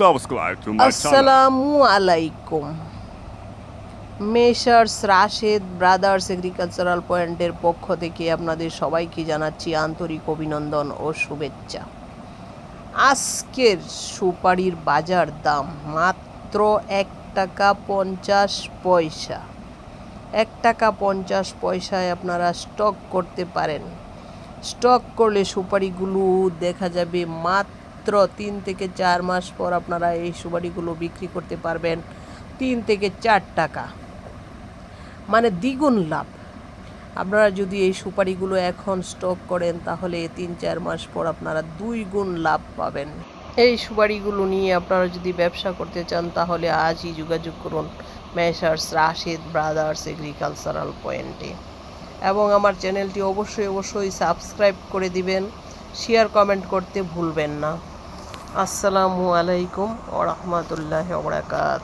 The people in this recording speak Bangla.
subscribe to my. আসসালামু আলাইকুম মেশার্স রাশেদ ব্রাদার্স এগ্রিকালচারাল পয়েন্টের পক্ষ থেকে আপনাদের সবাইকে জানাচ্ছি আন্তরিক অভিনন্দন ও শুভেচ্ছা। আজকের সুপারির বাজার দাম মাত্র এক টাকা পঞ্চাশ পয়সা। এক টাকা পঞ্চাশ পয়সায় আপনারা স্টক করতে পারেন। স্টক করলে সুপারিগুলো দেখা যাবে মাত্র তিন থেকে চার মাস পর আপনারা এই সুপারিগুলো বিক্রি করতে পারবেন। তিন থেকে চার টাকা। মানে দ্বিগুণ লাভ। আপনারা যদি এই সুপারিগুলো এখন স্টক করেন, তাহলে তিন চার মাস পর আপনারা দুই গুণ লাভ পাবেন। এই সুপারিগুলো নিয়ে আপনারা যদি ব্যবসা করতে চান, তাহলে আজই যোগাযোগ করুন মেসার্স রাশিদ ব্রাদার্স এগ্রিকালচারাল পয়েন্টে। এবং আমার চ্যানেলটি অবশ্যই অবশ্যই সাবস্ক্রাইব করে দিবেন। শেয়ার কমেন্ট করতে ভুলবেন না। আসসালামু আলাইকুম ওরহমতুল্লাহ ওবরাকাত